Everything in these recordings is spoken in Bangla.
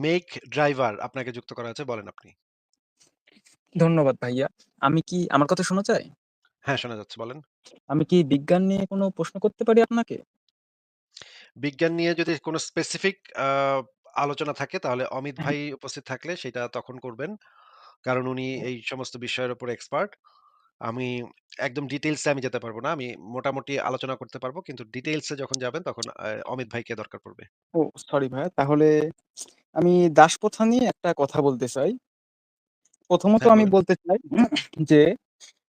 মেক ড্রাইভার আপনাকে যুক্ত করা আছে। বলেন আপনি। ধন্যবাদ ভাইয়া। আমি কি আমার কথা শোনা যায়? হ্যাঁ, শোনা যাচ্ছে বলেন। আমি কি বিজ্ঞান নিয়ে কোনো প্রশ্ন করতে পারি আপনাকে? বিজ্ঞান নিয়ে যদি কোনো স্পেসিফিক আলোচনা থাকে তাহলে অমিত হ্যাঁ। ভাই উপস্থিত থাকলে সেটা তখন করবেন। কারণ উনি এই সমস্ত বিষয়ের উপর এক্সপার্ট। আমি একদম ডিটেইলস আমি যেতে পারব না। আমি মোটামুটি আলোচনা করতে পারব কিন্তু ডিটেইলসে যখন যাবেন তখন আ অমিত ভাইকে দরকার পড়বে। ও সরি ভাইয়া। তাহলে আমি দাসপ্রথা নিয়ে একটা কথা বলতে চাই। প্রথমত হ্যাঁ, আমি বলতে চাই যে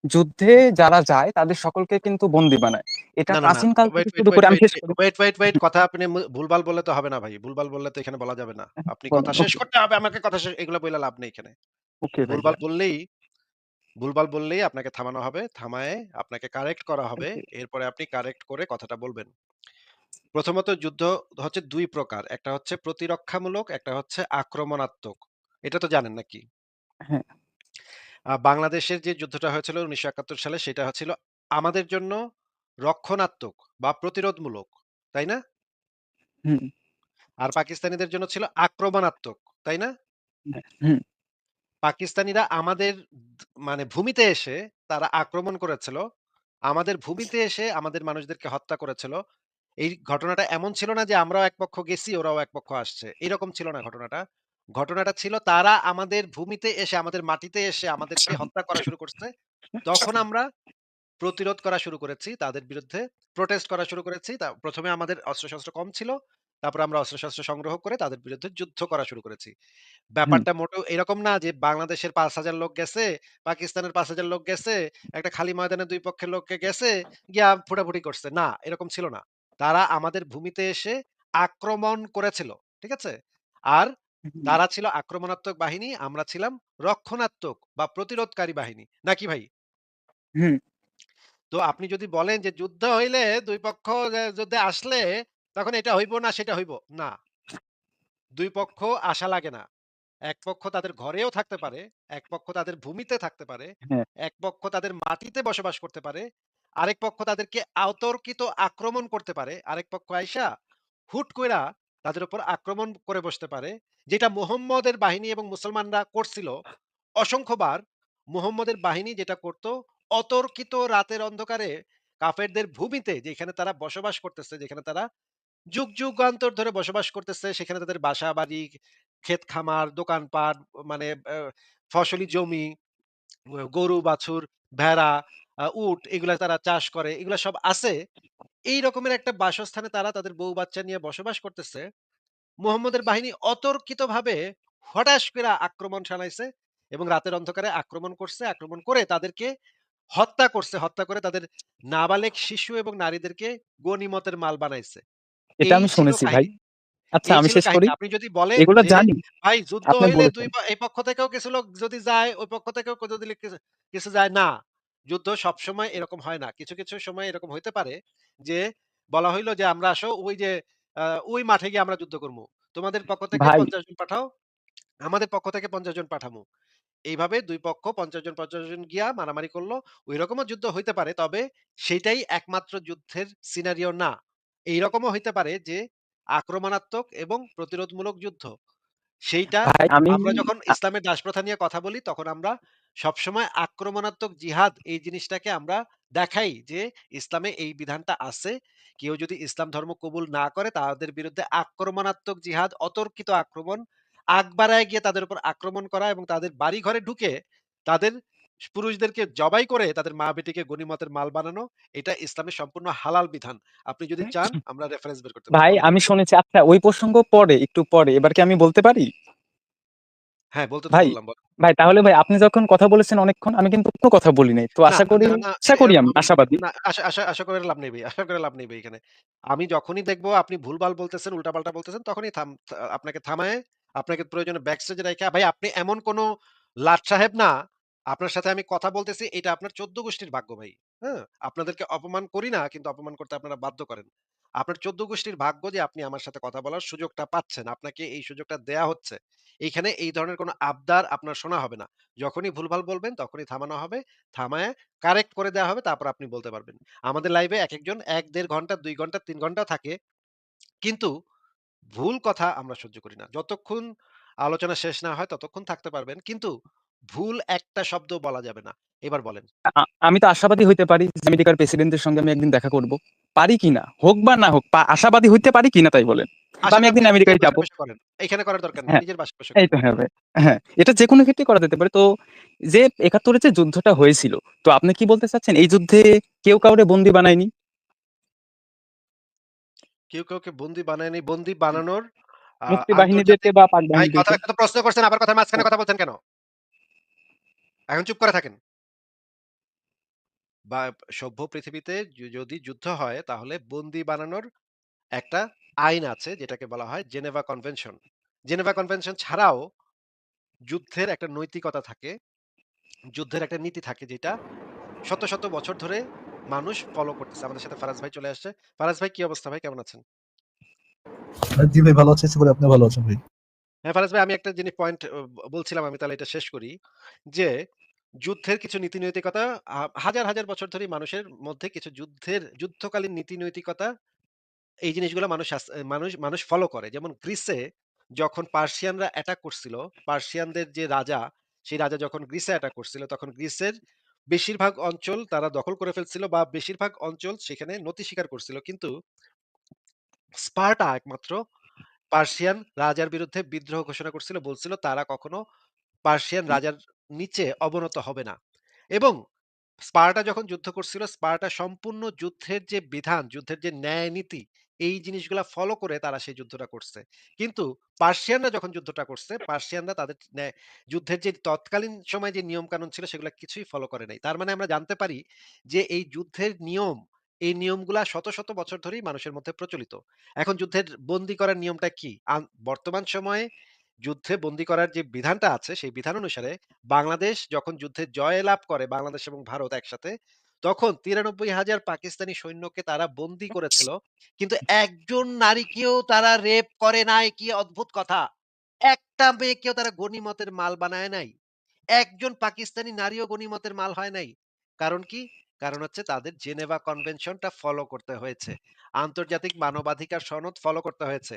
যুদ্ধে যারা যায় তাদের সকলকে কিন্তু বন্দী বানায়। এটা। প্রাচীন কাল থেকে শুরু করে আমি ওয়েট, শেষ করি। ওয়েট, ওয়েট, ওয়েট কথা আপনি ভুলভাল বললে তো হবে না ভাই। ভুলভাল বললে তো এখানে বলা যাবে না। হ্যাঁ, আপনি কথা শেষ করতে হবে আমাকে কথা শেষ এগুলা বইলা লাভ নেই এখানে। ওকে ভুলভাল বললেই ভুলভাল বললেই আপনাকে থামানো হবে। থামায়ে আপনাকে কারেক্ট করা হবে। এরপরে আপনি কারেক্ট করে কথাটা বলবেন। প্রথমত যুদ্ধ হচ্ছে ২ প্রকার। একটা হচ্ছে প্রতিরক্ষামূলক, একটা হচ্ছে আক্রমণাত্মক। এটা তো জানেন নাকি? হ্যাঁ। বাংলাদেশের যে যুদ্ধটা হয়েছিল ১৯৭১ সালে সেটা হচ্ছিল আমাদের জন্য রক্ষণাত্মক বা প্রতিরোধমূলক। তাই না? হুম। আর পাকিস্তানিদের জন্য ছিল আক্রমণাত্মক। তাই না? হ্যাঁ, হুম। পাকিস্তানিরা আমাদের দ মানে ভূমিতে এসে তারা আক্রমণ করেছিল। আমাদের ভূমিতে এসে আমাদের মানুষদেরকে হত্যা করেছিল। এই ঘটনাটা এমন ছিল না যে আমরাও এক পক্ষ গেছি, ওরাও এক পক্ষ আসছে। এরকম ছিল না ঘটনাটা। ঘটনাটা ছিল তারা আমাদের ভূমিতে এসে, আমাদের মাটিতে এসে আমাদেরকে হত্যা করা শুরু করছে। তখন আমরা প্রতিরোধ করা শুরু করেছি তাদের বিরুদ্ধে। প্রোটেস্ট করা শুরু করেছি। তা ১ম এ আমাদের অস্ত্রশস্ত্র কম ছিল। তারপরে আমরা অস্ত্রশস্ত্র সংগ্রহ করে তাদের বিরুদ্ধে যুদ্ধ করা শুরু করেছি। ব্যাপারটা মোটেও এরকম না যে বাংলাদেশের ৫,০০০ লোক গেছে, পাকিস্তানের ৫,০০০ লোক গেছে, একটা খালি ময়দানে দুই পক্ষের লোককে গেছে, গিয়া ফুটাফুটি করছে। না, এরকম ছিল না। তারা আমাদের ভূমিতে এসে আক্রমণ করেছিল। ঠিক আছে? আর তারা ছিল আক্রমণাত্মক বাহিনী, আমরা ছিলাম রক্ষণাত্মক বা প্রতিরোধকারী বাহিনী। নাকি ভাই? তো আপনি যদি বলেন যে যুদ্ধ হইলে ২ পক্ষ যুদ্ধে আসলে তখন এটা হইব না সেটা হইব। না। দুই পক্ষ আসা লাগে না। এক পক্ষ তাদের ঘরেও থাকতে পারে, এক পক্ষ তাদের ভূমিতে থাকতে পারে, হ্যাঁ। এক পক্ষ তাদের মাটিতে বসবাস করতে পারে, আরেক পক্ষ তাদেরকে অতর্কিত আক্রমণ করতে পারে। আরেক পক্ষ আইসা হুট কইরা তাদের উপর আক্রমণ করে বসতে পারে। যেটা মুহাম্মদের বাহিনী এবং মুসলমানরা করছিল অসংখ্যবার। মুহাম্মদের বাহিনী যেটা করত অতর্কিত রাতের অন্ধকারে কাফেরদের ভূমিতে যেখানে তারা বসবাস করতেছে, যেখানে তারা যুগ যুগান্তর ধরে বসবাস করতেছে, সেখানে তাদের বাসা-বাড়ি, ক্ষেত-খামার, দোকানপাট মানে ফসলি জমি, গরু, বাছুর, ভেড়া, উট এগুলা তারা চাষ করে। এগুলা সব আছে। এই রকমের একটা বাসস্থানে তারা তাদের বউ-বাচ্চা নিয়ে বসবাস করতেছে। মুহাম্মদের বাহিনী অতর্কিতভাবে হঠাৎ কইরা আক্রমণ শানাইছে এবং রাতের অন্ধকারে আক্রমণ করছে। আক্রমণ করে তাদেরকে হত্যা করছে। হত্যা করে তাদের নাবালেগ শিশু এবং নারীদেরকে গনিমতের মাল বানাইছে। এটা আমি শুনেছি ভাই। আচ্ছা আমি শেষ করি। আপনি যদি বলেন এগুলা জানি। ভাই যুদ্ধ হইলে ২ বলেছেন। প এই পক্ষ থেকেও কিছু লোক যদি যায়, ওই পক্ষ থেকেও যদি কিছু যায় না। যুদ্ধ সবসময় এরকম হয় না। কিছু, কিছু সময় এরকম হইতে পারে যে বলা হইল যে, "আমরা আসো ওই যে ওই মাঠে গিয়ে আমরা যুদ্ধ করমু। তোমাদের পক্ষ থেকে ৫০ জন পাঠাও, আমাদের পক্ষ থেকে ৫০ জন পাঠামু।" এইভাবে ২ পক্ষ ৫০ জন, ৫০ জন গিয়া মারামারি করল। ঐরকমও যুদ্ধ হইতে পারে। তবে সেটাই একমাত্র যুদ্ধের সিনারিও না। এইরকমও হইতে পারে যে আক্রমণাত্মক এবং প্রতিরোধমূলক যুদ্ধ। সেইটা ভাই আমি আমরা যখন আ ইসলামের দাসপ্রথা নিয়ে কথা বলি তখন আমরা সবসময় আক্রমণাত্মক জিহাদ এই জিনিসটাকে আমরা দেখাই যে ইসলামে এই বিধানটা আছে। কেউ যদি ইসলাম ধর্ম কবুল না করে তাদের বিরুদ্ধে আক্রমণাত্মক জিহাদ, অতর্কিত আক্রমণ, আগ বাড়ায় গিয়ে তাদের উপর আক্রমণ করা এবং তাদের বাড়ি ঘরে ঢুকে তাদের পুরুষদেরকে জবাই করে তাদের মা-বেটিকে গনিমতের মাল বানানো, এটা ইসলামের সম্পূর্ণ হালাল বিধান। আপনি যদি চান আমরা রেফারেন্স বের করতে ভাই আমি শুনেছি। আচ্ছা ওই প্রসঙ্গ পরে, একটু পরে। এবার কি আমি বলতে পারি? হ্যাঁ, বলতে ভাই, ভাই তাহলে ভাই আপনি যখন কথা বলেছেন অনেকক্ষণ আমি কিন্তু কোনো কথা বলি নাই। তো আশা করি আশা করি আমি আশাবাদী। আশা আশা আশা করে লাভ নেই ভাই। আশা করে লাভ নেই ভাই এখানে। আমি যখনই দেখব আপনি ভুলভাল বলতেছেন, উল্টাপাল্টা বলতেছেন তখনই থাম আপনাকে থামায় আপনাকে প্রয়োজনে ব্যাক স্টেজে রাইখা ভাই আপনি এমন কোন লাট সাহেব না, আপনার সাথে আমি কথা বলতেছি এটা আপনার ১৪ গোষ্ঠীর ভাগ্য ভাই। হ্যাঁ? আপনাদেরকে অপমান করি না কিন্তু অপমান করতে আপনারা বাধ্য করেন। আপনার ১৪ গোষ্ঠীর ভাগ্য যে আপনি আমার সাথে কথা বলার সুযোগটা পাচ্ছেন। আপনাকে এই সুযোগটা দেয়া হচ্ছে। এইখানে এই ধরনের কোন আবদার আপনার শোনা হবে না। যখনই ভুলভাল বলবেন তখনই থামানো হবে। থামায়া কারেক্ট করে দেয়া হবে তারপর আপনি বলতে পারবেন। আমাদের লাইভে একেকজন ১, ১.৫ ঘণ্টা, ২ ঘণ্টা, ৩ ঘন্টাও থাকে। কিন্তু ভুল কথা আমরা সহ্য করি না। যতক্ষণ আলোচনা শেষ না হয় ততক্ষণ থাকতে পারবেন। কিন্তু ভুল একটা শব্দ বলা যাবে না। এবার বলেন। আমি তো আশাবাদী হইতে পারি যে আমেরিকার প্রেসিডেন্টের সঙ্গে আমি একদিন দেখা করব। পারি কিনা? হোক বা না হোক আশাবাদী হইতে পারি কিনা তাই বলেন? আমি একদিন আমেরিকায় যাব। এখানে করার দরকার নেই। হ্যাঁ, নিজের বাসায় বসে এই। তো হ্যাঁ, ভাই। হ্যাঁ, এটা যেকোনো ক্ষেত্রেই করা যেতে পারে। তো যে ৭১ এ যে যুদ্ধটা হয়েছিল, তো আপনি কি বলতে চাচ্ছেন এই যুদ্ধে কেউ কাউরে বন্দী বানায়নি? কেউ কাউকে বন্দী বানায়নি। বন্দী বানানোর মুক্তি বাহিনীদেরকে বা পাক কথা বাহিনীদেরকে? তো প্রশ্ন করছেন আবার কথা মাঝখানে হ্যাঁ। কথা বলছেন কেন? এখন চুপ করে থাকেন। বা সভ্য পৃথিবীতে য যদি যুদ্ধ হয় তাহলে বন্দী বানানোর একটা আইন আছে যেটাকে বলা হয় জেনেভা কনভেনশন। জেনেভা কনভেনশন ছাড়াও যুদ্ধের একটা নৈতিকতা থাকে। যুদ্ধের একটা নীতি থাকে যেটা শত, শত বছর ধরে মানুষ ফলো করতেছে। আমাদের সাথে ফারাজ ভাই চলে আসছে। ফারাজ ভাই কি অবস্থা ভাই? কেমন আছেন? জি ভাই ভালো আছি। আশা করি আপনিও ভালো আছেন ভাই। হ্যাঁ, ফারাজ ভাই আমি একটা জিনিস পয়েন্ট অ বলছিলাম আমি তাহলে এটা শেষ করি। যে যুদ্ধের কিছু নীতি নৈতিকতা আ হাজার, হাজার বছর ধরেই মানুষের মধ্যে কিছু যুদ্ধের যুদ্ধকালীন নীতি নৈতিকতা এই জিনিসগুলো মানুষ আস মানুষ মানুষ ফলো করে। যেমন গ্রিসে যখন পার্সিয়ানরা অ্যাটাক করছিল, পার্সিয়ানদের যে রাজা, সেই রাজা যখন গ্রিসে অ্যাটাক করছিল তখন গ্রিসের বেশিরভাগ অঞ্চল তারা দখল করে ফেলছিল বা বেশিরভাগ অঞ্চল সেখানে নতি স্বীকার করছিল। কিন্তু স্পার্টা একমাত্র পার্সিয়ান রাজার বিরুদ্ধে বিদ্রোহ ঘোষণা করছিল। বলছিল তারা কখনো পার্সিয়ান রাজার নিচে অবনত হবে না। এবং স্পার্টা যখন যুদ্ধ করছিল, স্পার্টা সম্পূর্ণ যুদ্ধের যে বিধান, যুদ্ধের যে ন্যায় নীতি, এই জিনিসগুলা ফলো করে তারা সেই যুদ্ধটা করছে। কিন্তু পার্সিয়ানরা যখন যুদ্ধটা করছে, পার্সিয়ানরা তাদের যুদ্ধের যে তৎকালীন সময় যে নিয়ম-কানুন ছিল সেগুলো কিছুই ফলো করে নাই। তার মানে আমরা জানতে পারি যে এই যুদ্ধের নিয়ম, এই নিয়মগুলা শত, শত বছর ধরেই মানুষের মধ্যে প্রচলিত। এখন যুদ্ধের বন্দি করার নিয়মটা কি? বর্তমান সময়ে যুদ্ধে বন্দী করার যে বিধানটা আছে, সেই বিধান অনুসারে বাংলাদেশ যখন যুদ্ধে জয়লাভ করে বাংলাদেশ এবং ভারত একসাথে, তখন ৯৩,০০০ পাকিস্তানি সৈন্যকে তারা বন্দী করেছিল। কিন্তু একজন নারীকেও তারা রেপ করে নাই। কি অদ্ভুত কথা! একটা মেয়েকেও তারা গনিমতের মাল বানায় নাই। একজন পাকিস্তানি নারীও গনিমতের মাল হয় নাই। কারণ কি? কারণ হচ্ছে তাদের জেনেভা কনভেনশনটা ফলো করতে হয়েছে। আন্তর্জাতিক মানবাধিকার সনদ ফলো করতে হয়েছে।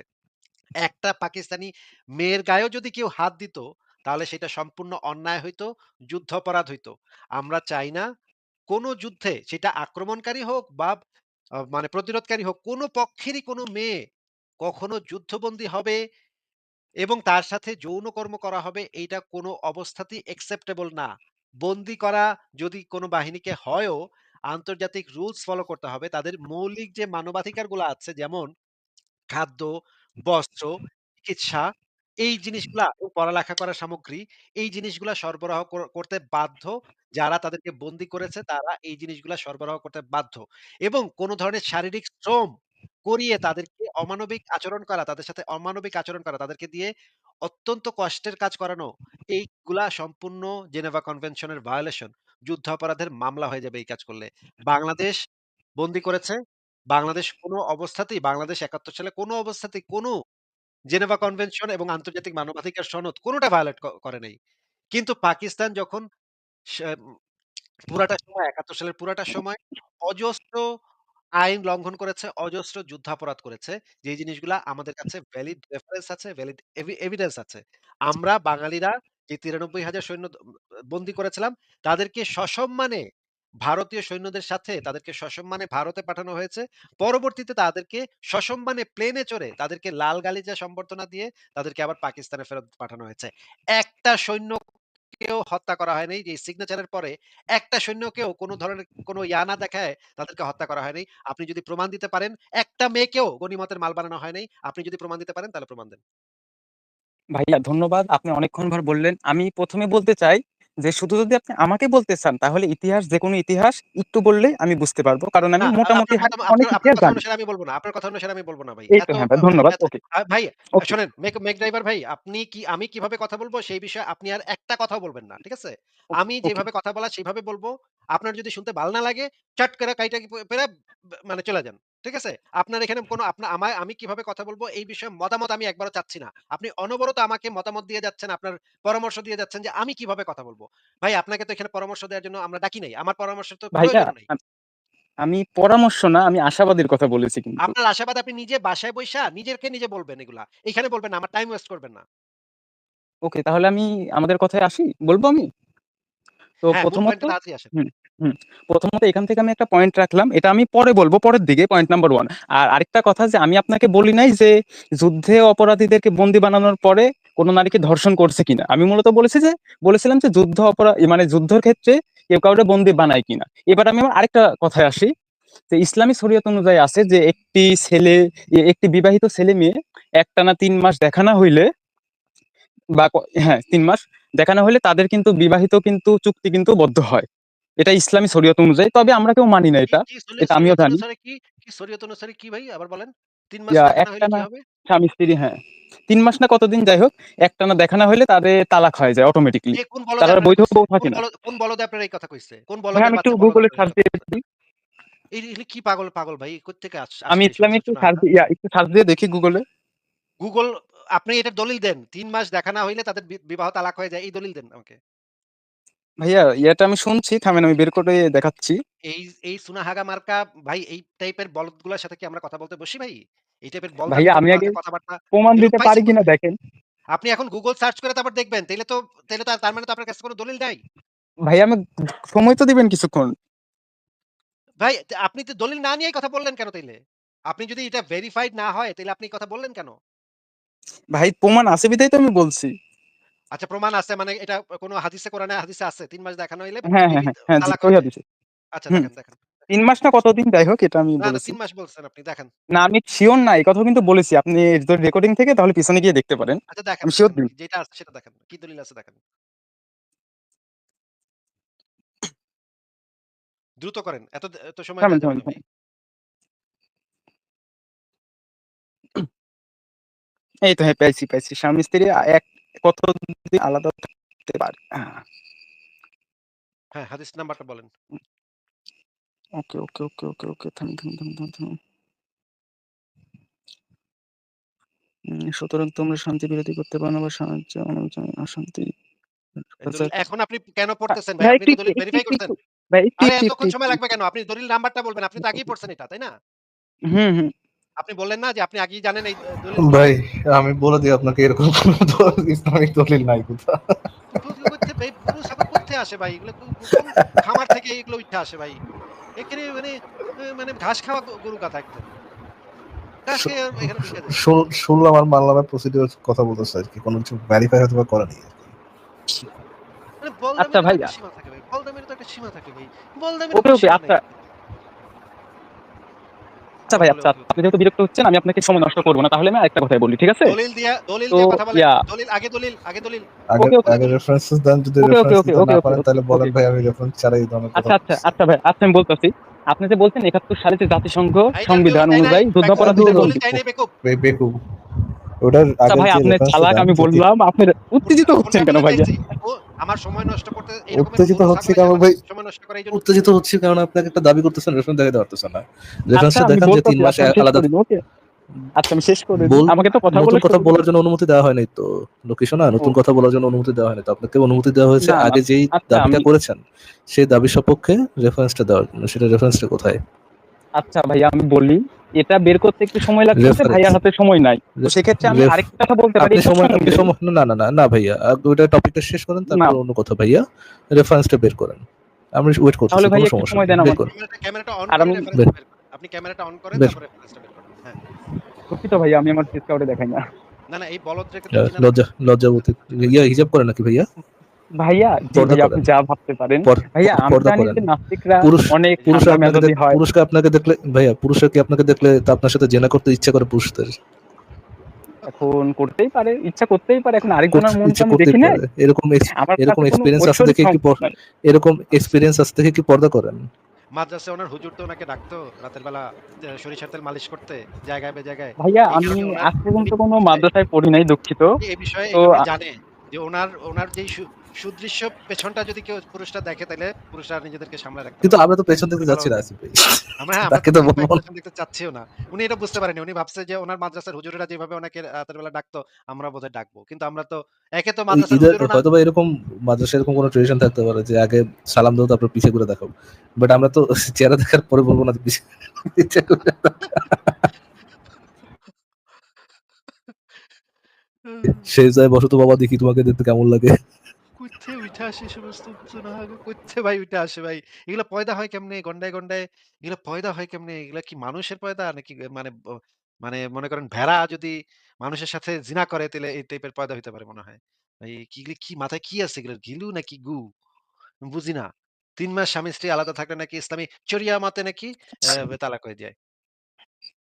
একটা পাকিস্তানি মেয়ের গায়েও যদি কেউ হাত দিত, তাহলে সেটা সম্পূর্ণ অন্যায় হইতো, যুদ্ধাপরাধ হইতো। আমরা চাই না কোন যুদ্ধে সেটা আক্রমণকারী হোক বা মানে প্রতিরোধকারী হোক, কোনো পক্ষেরই কোনো মেয়ে কখনো যুদ্ধবন্দী হবে এবং তার সাথে যৌনকর্ম করা হবে এইটা কোনো অবস্থাতেই অ্যাকসেপ্টেবল না। বন্দি করা যদি কোনো বাহিনীকে হয়ও, আন্তর্জাতিক রুলস ফলো করতে হবে। তাদের মৌলিক যে মানবাধিকারগুলা আছে যেমন খাদ্য, বস্ত্র, চিকিৎসা এই জিনিসগুলা ও পড়ালেখা করার সামগ্রী, এই জিনিসগুলা সরবরাহ কর করতে বাধ্য। যারা তাদেরকে বন্দী করেছে তারা এই জিনিসগুলা সরবরাহ করতে বাধ্য। এবং কোন ধরনের শারীরিক শ্রম করিয়ে তাদেরকে অমানবিক আচরণ করা, তাদের সাথে অমানবিক আচরণ করা, তাদেরকে দিয়ে অত্যন্ত কষ্টের কাজ করানো, এইগুলা সম্পূর্ণ জেনেভা কনভেনশনের ভায়োলেশন। যুদ্ধাপরাধের মামলা হয়ে যাবে এই কাজ করলে। বাংলাদেশ বন্দী করেছে। বাংলাদেশ কোন অবস্থাতেই বাংলাদেশ ৭১ সালে কোন অবস্থাতেই কোন জেনেভা কনভেনশন এবং আন্তর্জাতিক মানবাধিকার সনদ কোনটা ভায়োলেট ক করে নাই। কিন্তু পাকিস্তান যখন সে পুরাটা সময় ৭১ সালের পুরাটা সময় অজস্র আইন লঙ্ঘন করেছে, অজস্র যুদ্ধাপরাধ করেছে। যেই জিনিসগুলা আমাদের কাছে ভ্যালিড রেফারেন্স আছে, ভ্যালিড এভি এভিডেন্স আছে। আমরা বাঙালিরা যে ৯৩,০০০ সৈন্য দ বন্দী করেছিলাম, তাদেরকে সসম্মানে ভারতীয় সৈন্যদের সাথে তাদেরকে সসম্মানে ভারতে পাঠানো হয়েছে। পরবর্তীতে তাদেরকে সসম্মানে প্লেনে চড়ে তাদেরকে লাল গালিচা সম্বর্ধনা দিয়ে তাদেরকে আবার পাকিস্তানে ফেরত পাঠানো হয়েছে। একটা সৈন্যকেও হত্যা করা হয় নাই। যে সিগনেচারের পরে একটা সৈন্যকেও কোন ধরনের কোন ইয়া না দেখায় তাদেরকে হত্যা করা হয়নি আপনি যদি প্রমাণ দিতে পারেন, একটা মেয়েকেও গনিমতের মাল বানানো হয়নি আপনি যদি প্রমাণ দিতে পারেন তাহলে প্রমাণ দেন। ভাইয়া ধন্যবাদ। আপনি অনেকক্ষণ ভর বললেন। আমি প্রথমে বলতে চাই যে শুধু যদি আপনি আমাকে বলতে চান তাহলে ইতিহাস যেকোনো ইতিহাস একটু বললেই আমি বুঝতে পারব। কারণ আমি মোটামুটি কথা অনেক ইতিহাস জানি। আমি বলব না। আপনার কথা অনুসারে আমি বলব না ভাই। এই তো হ্যাঁ ধন্যবাদ। ওকে, ভাই। শোনেন মেক মেক ড্রাইভার ভাই আপনি কি আমি কীভাবে কথা বলব সেই বিষয়ে আপনি আর একটা কথাও বলবেন না। ঠিক আছে? আমি যেভাবে কথা বলা সেভাবে বলব আপনার যদি শুনতে ভালো না লাগে চট করে কাইটা প পেড়ে ব মানে চলে যান। ঠিক আছে? আপনার এখানে কোন আপনা আমায় আমি কীভাবে কথা বলব এই বিষয়ে মতামত আমি একবারও চাচ্ছি না। আপনি অনবরত আমাকে মতামত দিয়ে যাচ্ছেন, আপনার পরামর্শ দিয়ে যাচ্ছেন যে আমি কীভাবে কথা বলব। ভাই আপনাকে তো এখানে পরামর্শ দেওয়ার জন্য আমরা ডাকি নাই। আমার পরামর্শের তো প্রয়োজন নাই। আমি পরামর্শ না আমি আশাবাদীর কথা বলেছি কিন্তু আপনার আশাবাদ আপনি নিজে বাসায় বইসা নিজেকে নিজে বলবেন এগুলা। এখানে বলবেন না, আমার টাইম ওয়েস্ট করবেন না। ওকে তাহলে আমি আমাদের কথায় আসি বলব আমি তো হ্যাঁ, প্রথমত প্রথমত এখান থেকে আমি একটা পয়েন্ট রাখলাম। এটা আমি পরে বলব, পরের দিকে পয়েন্ট নাম্বার 1 আর আরেকটা কথা যে আমি আপনাকে বলি নাই যে যুদ্ধে অপরাধীদেরকে বন্দী বানানোর পরে কোন নারীকে ধর্ষণ করছে কিনা। আমি মূলত বলেছি যে বলেছিলাম যে যুদ্ধ অপরা মানে যুদ্ধের ক্ষেত্রে কেউ কাউরে বন্দি বানায় কিনা। এবার আমি আমার আরেকটা কথায় আসি যে ইসলামী শরীয়ত অনুযায়ী আছে যে একটি ছেলে একটি বিবাহিত ছেলে-মেয়ে একটানা তিন মাস দেখা না হইলে বা হ্যাঁ তিন মাস দেখা না হইলে তাদের কিন্তু বিবাহিত কিন্তু চুক্তি কিন্তু বদ্ধ হয়। এটা ইসলামী শরীয়ত অনুযায়ী। তবে আমরা কেউ মানি না এটা। এটা আমিও জানি। কি, কি শরীয়ত অনুসারে কি ভাই আবার বলেন? ৩ মাস একটানা স্বামী-স্ত্রী হ্যাঁ। ৩ মাস না কতদিন যাই হোক, একটানা দেখা না হইলে তাদের তালাক হয়ে যায় বলদে আপনারে বৈধ বউ থাকে না। কোন বলদে আপনার এই কথা কইছে? কোন ভাই আমি একটু গুগলে সার্চ দিয়ে? এই কি পাগল, পাগল ভাই? কোত্থেকে আস আমি আসছে এইসব ইসলামিক একটু সার্চ? একটু সার্চ দিয়ে দেখি গুগলে। গুগল আপনি এটা দলিল দেন। তিন মাস দেখা না হইলে তাদের বিবাহ তালাক হয়ে যায়। এই দলিল দেন আমাকে। ভাইয়া ইয়েটা আমি শুনছি থামেন আমি বের করে দেখাচ্ছি। এই এই সুনাহাগা মার্কা ভাই এই টাইপের বলদগুলার সাথে কি আমরা কথা বলতে বসি ভাই? এই টাইপের বলদামি ভাইয়া আমি আগে কথাবার্তা প্রমাণ দিতে পারি কিনা দেখেন। আপনি এখন গুগল সার্চ করে তারপর দেখবেন। তাইলে তো তাইলে তো তার মানে তো আপনার কাছে কোন দলিল নাই। ভাইয়া আমি সময় তো দিবেন কিছুক্ষণ। ভাই আপনি তো দলিল না নিয়ে কথা বললেন কেন তাইলে? আপনি যদি এটা ভেরিফাইড না হয় তাহলে আপনি কথা বললেন কেন? ভাই প্রমাণ আছে বিধায় তো আমি বলছি। আচ্ছা প্রমাণ আছে মানে এটা কোনো হাদিসে কোরআনে হাদিসে আছে ৩ মাস দেখা না হইলে হ্যাঁ, হ্যাঁ, হ্যাঁ, হ্যাঁ, যায়। হাদিসে। আচ্ছা দেখেন, দেখেন। ৩ মাস না কতদিন যাই হোক এটা আমি বলেছি। ৩ মাস বলছেন আপনি দেখেন। না আমি শিওর না এই কথাও কিন্তু বলেছি। আপনি যদি রেকর্ডিং থেকে তাহলে পিছনে গিয়ে দেখতে পারেন। আচ্ছা দেখেন, আমি দেখেন দিন। যেটা আছে সেটা দেখেন। কি দলিল আছে দেখেন। দ্রুত করেন। এত এত সময়। এই তো হ্যাঁ পেয়েছি, পাইছি স্বামী-স্ত্রী এক কতদিন আলাদা থাকতে পারে। হ্যাঁ, হাদিস নাম্বারটা বলেন। ওকে, ওকে, ওকে, ওকে, ওকে। থামেন, থামেন, থামেন, থামেন, থামেন। সুতরাং তোমরা শান্তি বিরতি করতে পারো না বা সাহায্য অনুযায়ী অশান্তি এখন আপনি কেন পড়তেছেন ভাই? আপনি দলিল ভেরিফাই। একটু, ভাই এতক্ষণ সময় লাগবে কেন? আপনি দলিল নাম্বারটা বলবেন। আপনি তো আগেই পড়ছেন এটা, তাই না? হুম, হুম। আপনি বললেন না যে আপনি আগেই জানেন এই ভাই আমি বলে দিই আপনাকে এরকম কোনো ইসলামিক দলিল নাই কোথাও। কোথা ভাই কোত্থেকে আসে ভাই? এগুলো কোন খামার থেকে এগুলো উইঠা আসে ভাই? এখানে মানে মানে ঘাস খাওয়া গরু গাধা একদম। শুনলাম আর মানলাম প্রসিডিউর কথা বলতেছে আর কি কোনো কিছু ভেরিফাই হয়তো বা করেনি আর কি। মানে আচ্ছা তো ভাই একটা সীমা থাকে ভাই। বলদামেরও তো একটা সীমা থাকে ভাই। বলদামের ওকে, ওকে, আচ্ছা। আচ্ছা ভাই আচ্ছা, ওকে। আপনি যেহেতু বিরক্ত হচ্ছেন আমি আপনাকে সময় নষ্ট করব না। তাহলে আমি আরেকটা কথাই বলি। ঠিক আছে? দলিল দিয়া দলিল দিয়ে কথা বলেন। দলিল আগে দলিল, আগে দলিল। আগে ওকে, ওকে, আগে রেফারেন্সেস দেন যদি ওকে, ওকে, রেফারেন্স ওকে, দিতে ওকে, না পারেন তাহলে বলেন ভাই আমি রেফারেন্স ছাড়াই এই আচ্ছা, আচ্ছা, আচ্ছা ভাই, আচ্ছা আমি বলতেছি। আপনি যে বলছেন ৭১ সালে যে জাতিসংঘ সংবিধান অনুযায়ী বেকুব। ওটার আচ্ছা ভাই আপনি চালাক আমি বললাম। আপনি উত্তেজিত হচ্ছেন কেন কোনটা আমার সময় নষ্ট করতে উত্তেজিত হচ্ছে কারণ ভাই সময় নষ্ট করে এইজন্য উত্তেজিত হচ্ছে কারণ আপনাকে একটা দাবি করতেছেন রেফারেন্স দেখাতে পারতেছেন না। আচ্ছা রেফারেন্সটা দেখান যে তিন মাসে আলাদা। আচ্ছা আমি শেষ করে। দিই। আমাকে তো কথা নতুন কথা বলার জন্য অনুমতি দেওয়া হয়নি তো। লোকেশনা নতুন কথা বলার জন্য অনুমতি দেওয়া হয়নি তো। আপনাকে অনুমতি দেওয়া হয়েছে। আগে যেই আচ্ছা দাবিটা করেছেন সেই দাবির সপক্ষে রেফারেন্সটা দেওয়ার জন্য। সেটা রেফারেন্সটা কোথায়? আচ্ছা ভাইয়া আমি বলি। এটা বের করতে একটু সময় লাগছে ভাইয়ার হাতে সময় নাই। তো সেক্ষেত্রে আমি আরেকটা কথা বলতে পারি। সময় ভাই। না না না না ভাইয়া ওইটা টপিকটা শেষ করেন না। তারপর অন্য কথা ভাইয়া রেফারেন্সটা বের করেন আমি ওয়েট করতেছি তাহলে ভাই একটু সময় দেন আমাকে। ক্যামেরাটা অন করেন। আপনি ক্যামেরাটা অন করেন তারপর রেফারেন্সটা বের করেন। হ্যাঁ। দুঃখিত ভাইয়া আমি আমার ফেস কাউরে দেখাই না। না না এই বলদ রেখে তো চিনা লজ্জা লজ্জাবতী ইয়া হিজাব করে নাকি ভাইয়া ভাইয়া যা ভাবতে পারেন। ভাইয়া আমি জানি যে নাস্তিকরা অনেক হয়। পুরুষকে আপনাকে দেখলে ভাইয়া পুরুষরা কি আপনাকে দেখলে তা আপনার সাথে জেনা করতে ইচ্ছা করে পুরুষদের এখন করতেই পারে, ইচ্ছা করতেই পারে। এখন আরেকজনের মন আমি দেখি। পারে এরকম এরকম এক্সপিরিয়েন্স আছে দেখে কি। এরকম এক্সপিরিয়েন্স আছে দেখে কি পর্দা করেন মাদ্রাসায় ওনার হুজুর তো ওনাকে ডাকতো রাতের বেলা সরিষার তেল মালিশ করতে জায়গায় বে জায়গায়। ভাইয়া আমি আজ পর্যন্ত কোনো মাদ্রাসায় পড়ি নাই দুঃখিত। এই বিষয়ে জানে যে ওনার ওনার যেই সুদৃশ্য পেছনটা যদি কেউ পুরুষটা দেখে তাহলে পুরুষরা নিজেদেরকে সামলে রাখতে কিন্তু আমরা তো পেছন দিকে যাচ্ছি না আসিফ ভাই। আমরা হ্যাঁ তাকে তো পেছন দেখতে চাচ্ছিও না। উনি এটা বুঝতে পারেনি। উনি ভাবছে যে ওনার মাদ্রাসার হুজুরেরা যেভাবে ওনাকে রাতের বেলা ডাকতো আমরা বোধহয় ডাকবো। কিন্তু আমরা তো একে তো মাদ্রাসার হুজুরও না হয়তো বা এরকম মাদ্রাসা এরকম কোনো ট্রেডিশন থাকতে পারে যে আগে সালাম দাও তারপর পিছে করে দেখাবো বাট আমরা তো চেহারা দেখার পরে বলব না পিছিয়ে করে দেখাও। সেই যায় বসো তো বাবা দেখি তোমাকে দেখতে কেমন লাগে। আসে সমস্ত সূচনা কুইথে ভাই, উঠে আসে ভাই। এগুলা পয়দা হয় কেমনে? গন্ডায় গন্ডায় এগুলা পয়দা হয় কেমনে? এগুলা কি মানুষের পয়দা? নাকি মানে মানে মনে করেন ভেড়া যদি মানুষের সাথে জিনা করে, তাহলে এই টাইপের পয়দা হইতে পারে মনে হয়। ভাই কি কি, মাথায় কি আছে? এগুলো গিলু নাকি গু? বুঝি না। তিন মাস স্বামী স্ত্রী আলাদা থাকলে নাকি ইসলামী চরিয়া মাতে নাকি তালাক হয়ে যায়?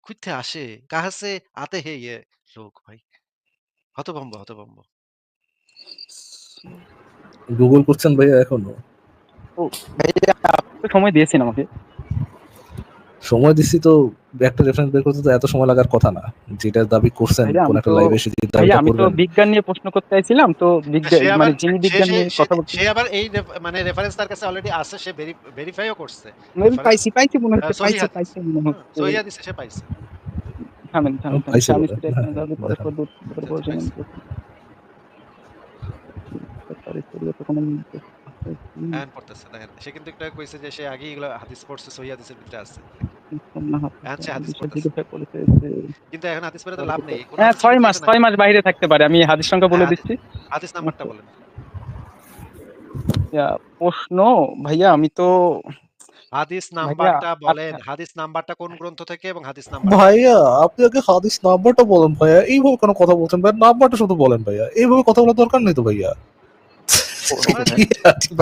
কুইথে আসে। কাহাসে আতে হে ইয়ে লোক ভাই। হতভম্ব হতভম্ব। গুগল করছেন ভাইয়া এখনও? ভাইয়া সময় দিয়েছেন আমাকে। সময় দিচ্ছি তো একটা রেফারেন্স বের করতে তো এত সময় লাগার কথা না। যেটা দাবি করছেন কোন একটা লাইভে এসে যে ভাইয়া দাবিটা আমি তো বিজ্ঞান নিয়ে প্রশ্ন করতে চাইছিলাম তো বিজ্ঞান মানে যিনি বিজ্ঞান নিয়ে সে- কথা বলতে সে আবার এই মানে রেফারেন্স তার কাছে অলরেডি আছে সে ভেরিফাইও করছে। আমি পাইছি পাইছি মনে হচ্ছে পাইছি পাইছি মনে হচ্ছে। সহিয়া দিছে সে পাইছে। থামেন থামেন থামেন। পাইছে স্বামী বলে। স্ত্রী হ্যাঁ, একসঙ্গে যাবে, হ্যাঁ, পরস্পর দূর থেকে প্রয়োজন সরি, সরি, এত কোনো পড়তেছে দেখেন। সে কিন্তু একটা কইছে যে সে আগে এগুলো হাদিস পড়ছে সহিয়া হাদিসের ভিতরে আছে। না হাত আচ্ছা, হাদিস বিষয় পড়তেছে। জিজ্ঞাসা করেছে যে কিন্তু এখন হাদিস পড়ে তো লাভ নেই। হ্যাঁ হাদিস মাস হবে মাস বাইরে থাকতে পারে। আমি হাদিস সংখ্যা বলে হ্যাঁ, দিচ্ছি। হাদিস নাম্বারটা বলেন। প্রশ্ন ভাইয়া আমি তো হাদিস নাম্বারটা বলেন। আচ্ছা। হাদিস নাম্বারটা কোন গ্রন্থ থেকে এবং হাদিস নাম্বার ভাইয়া আপনি আগে হাদিস নাম্বারটা বলেন ভাইয়া। এইভাবে কেন কথা বলছেন ভাই নাম্বারটা শুধু বলেন ভাইয়া। এইভাবে কথা বলার দরকার নেই তো ভাইয়া।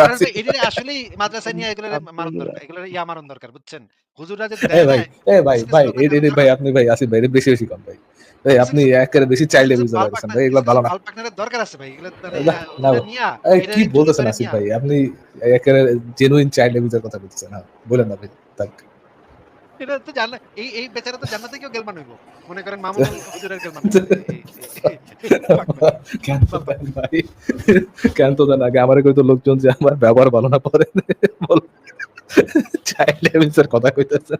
নিয়ে এগুলো আপনি- মারণ দরকার এগুলো ইয়া মারণ দরকার বুঝছেন? হুজুররা যে ভাই এ ভাই ভাই কিছু এই- এই- এই ভাই আপনি ভাই আসিফ ভাই বেশি বেশি কম ভাই। ভাই আপনি বেশি বাল ভাই এগুলো ভালো না। দরকার আছে ভাই এগুলো মানে, কি বলতেছেন আসিফ ভাই? আপনি জেনুইন চাইল্ড কথা বলতেছেন হ্যাঁ বলেন না ভাই থাক। এটা তো জানা এই এই বেচারা তো জান্নাতে কেউ গেলমান হইব। মনে করেন মামুন হুজুরের গেলমান কেন তো দেন দেন আগে আমার কইতো লোকজন যে আমার ব্যবহার ভালো না পরে বল। চাইল্ড এবিউজের কথা কইতেছেন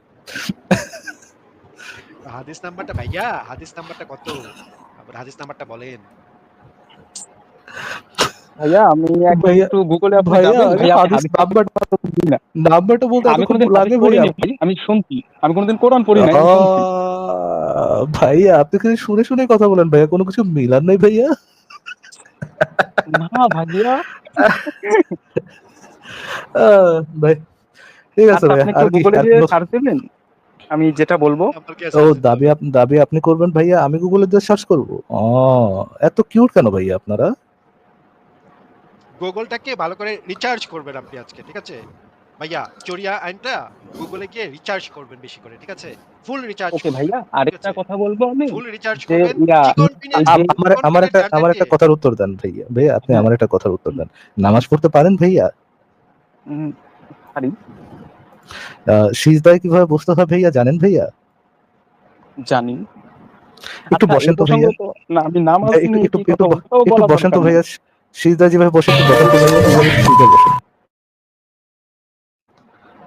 হাদিস নাম্বারটা ভাইয়া হাদিস নাম্বারটা কত? হাদিস নাম্বারটা বলেন। ভাইয়া আমি একটু গুগলে নাম্বারটা বলতে কোনোদিন লাগে শুনছি। আমি কোনোদিন কোরআন পড়ি নাই আমি শুনছি। আহ, ভাইয়া আপনি শুনে শুনে কথা বলেন ভাইয়া? কোনো কিছু মিলান নাই ভাইয়া? না ভাইয়া। ভাই ঠিক আছে আচ্ছা, ভাইয়া আপনি আর কি কি গুগলে দিয়ে সার্চ দিবেন? আমি যেটা বলব। ও দাবি দাবি আপনি করবেন ভাইয়া আমি গুগলে দিয়ে সার্চ করব। ও এত কিউট কেন ভাইয়া আপনারা? গুগলটাকে ভালো করে রিচার্জ করবেন আপনি আজকে ঠিক আছে? ভাইয়া চরিয়া আইনটা গুগলে গিয়ে রিচার্জ করবেন বেশি করে ঠিক আছে? ফুল রিচার্জ ওকে ভাইয়া আরেকটা কথা বলব আমি? ফুল রিচার্জ করবেন আমার আমার একটা আমার একটা কথার উত্তর দেন ভাইয়া। ভাইয়া আপনি হ্যাঁ। আমার একটা কথার উত্তর দেন। নামাজ পড়তে পারেন ভাইয়া? আহ, সিজদায় কীভাবে বসতে হয় ভাইয়া জানেন ভাইয়া? জানি। একটু আচ্ছা, বসেন তো ভাইয়া। না আমি নামাজ একটু একটু বসেন তো ভাইয়া। সিজদায় যেভাবে বসে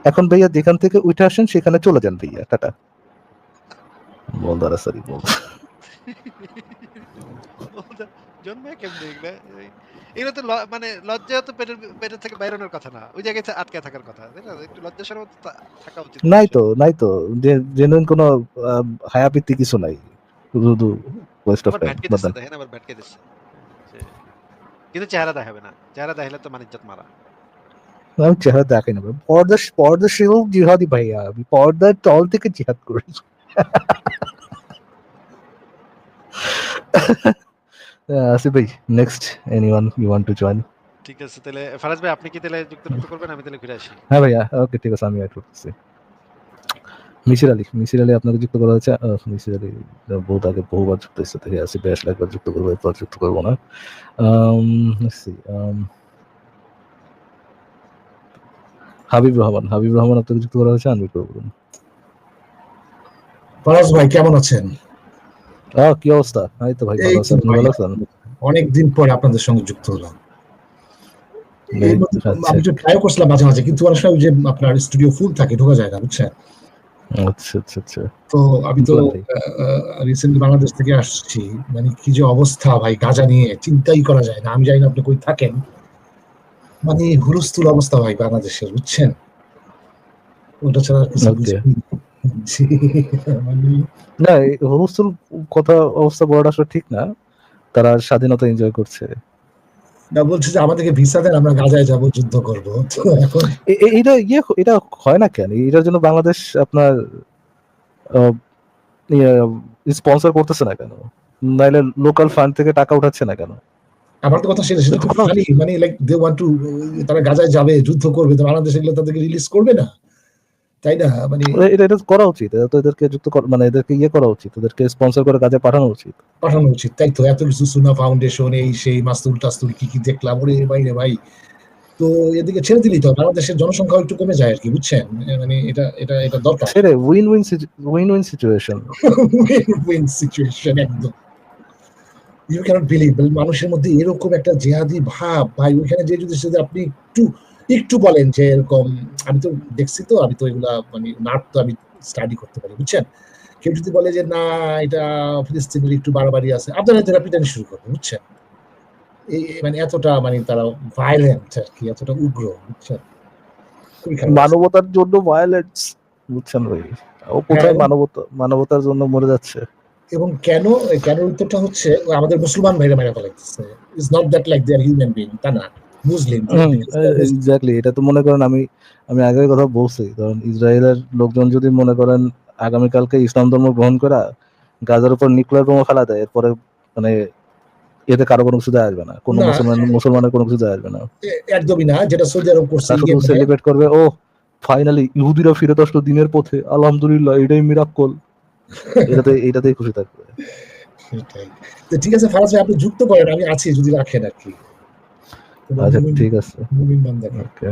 এখন ভাইয়া যেখান থেকে উঠে আসেন সেখানে চলে যান ভাইয়া টাটা। বল দাদা সরি বল জন্মে কেমনে এগুলা এগুলো তো মানে লজ্জা তো পেটের পেটের থেকে বাইরানোর কথা না ওই জায়গায় আটকে থাকার কথা একটু লজ্জা সরম থাকা উচিত। নাই তো নাই তো জেনুইন কোনো হায়াপিত্তি কিছু নাই। শুধু ওয়েস্ট অফ টাইম আবার দিচ্ছে। কিন্তু চেহারা দেখাবে না। চেহারা দেখালে তো মানিজ্জত মারা। আমি চেহারা দেখাই না ভাই। পর্দা পর্দা সেও জিহাদি ভাইয়া আমি পর্দার তল থেকে জিহাদ করি আসিফ ভাই next anyone you want to join ঠিক আছে তাহলে ফারাজ ভাই আপনি কি তাহলে যুক্ত যুক্ত করবেন? আমি তাহলে ঘুরে আসি। হ্যাঁ ভাইয়া ওকে ঠিক আছে আমি অ্যাড করতেছি মিসির আলী মিসির আলী আপনাকে যুক্ত করা হয়েছে মিসির আলী বহুত আগে বহুবার যুক্ত হয়েছে থেকে ভাই একবার যুক্ত করব যুক্ত করব না। হাবিব রহমান হাবিব রহমান আপনাকে যুক্ত করা হয়েছে আনমিট করব ফরাজ ভাই কেমন আছেন? আহ কি অবস্থা? এই তো ভাই ভালো আছেন। ভালো আছেন? অনেক দিন পরে আপনাদের সঙ্গে যুক্ত হলাম। আচ্ছা আমি একটু ট্রাই করছিলাম মাঝে মাঝে কিন্তু অনেক সময় যে আপনার স্টুডিও ফুল থাকে ঢোকা যায় না বুঝছেন? আচ্ছা আচ্ছা আচ্ছা। তো আমি তো। রিসেন্টলি বাংলাদেশ থেকে আসছি। মানে কি যে অবস্থা ভাই গাজা নিয়ে চিন্তাই করা যায় না। আমি জানি না আপনি কই থাকেন। মানে হুলস্থুল অবস্থা ভাই বাংলাদেশের বুঝছেন? ওটা ছাড়া আর কিছু না। মানে হুলস্থুল কথা অবস্থা বলাটা আসলে ঠিক না। তারা স্বাধীনতা এনজয় করছে। না বলছে যে আমাদেরকে ভিসা দেন আমরা গাজায় যাব যুদ্ধ করব। তো এখন এটা ইয়ে এটা হয় না কেন? এটার জন্য বাংলাদেশ আপনার স্পন্সর করতেছে না কেন? নাইলে লোকাল ফান্ড থেকে টাকা উঠাচ্ছে না কেন? আমার তো কথা সেটা সেটা খুব ফানি মানে লাইক দে ওয়ান্ট টু তারা গাজায় যাবে যুদ্ধ করবে তো বাংলাদেশ এগুলো তাদেরকে রিলিজ করবে না? তাই না? মানে এটা এটা করা উচিত। এটা তো এদেরকে যুক্ত মানে এদেরকে ইয়ে করা উচিত। এদেরকে স্পন্সর করে কাজে পাঠানো উচিত। পাঠানো উচিত তাই তো। এত কিছু সুনা ফাউন্ডেশন এই সেই মাস্তুল টাস্তুল কি কি দেখলাম? ওরে ভাই রে ভাই। তো এদিকে ছেড়ে তো বাংলাদেশের জনসংখ্যা একটু কমে যায় আর কি বুঝছেন মানে এটা এটা এটা দরকার। Win win win win situation win situation একদম। ইউ ক্যানট বিলিভ মানুষের মধ্যে এরকম একটা জেহাদি ভাব। ভাই ওইখানে যে যদি আপনি একটু একটু বলেন যে এরকম আমি তো দেখছি তো আমি তো এগুলা মানে নাট তো আমি স্টাডি করতে পারি বুঝছেন? কেউ যদি বলে যে না এটা ফিলিস্তিনের একটু বাড়াবাড়ি আছে আপনারা যারা পিটানি শুরু করবে বুঝছেন? এই মানে এতটা মানে তারা ভায়োলেন্ট আর কি এতটা উগ্র বুঝছেন? মানবতার জন্য ভায়োলেন্স বুঝছেন ভাই? ও কোথায় হ্যাঁ। মানবতা মানবতার জন্য মরে যাচ্ছে? এবং কেন কেন উত্তরটা হচ্ছে আমাদের মুসলমান ভাইরা মেরে ফেলাইতেছে। Is not that like they are human being তা না। মুসলিম। এক্স্যাক্টলি এটা তো মনে করেন আমি আমি আগের কথা বলছি কারণ ইসরায়েলের লোকজন যদি মনে করেন আগামীকালকে ইসলাম ধর্ম গ্রহণ করা গাজার উপর নিউক্লিয়ার বোমা ফেলা দেয় এরপরে মানে এতে কারও কোনো কিছু আসবে না কোনো মুসলমান মুসলমানের কোনো কিছু আসবে না। একদমই না যেটা সৌদি আরব করছে। সেলিব্রেট করবে ও ফাইনালি ইহুদিরা ফিরে আসলো দিনের পথে আলহামদুলিল্লাহ এটাই মিরাক্কল এটাতে এটাতেই খুশি থাকবে। ঠিক আছে ফারাজ আপনি যুক্ত করেন আমি আছি যদি রাখেন আর কি। আচ্ছা ঠিক আছে মুমিন বান্দাকে ওকে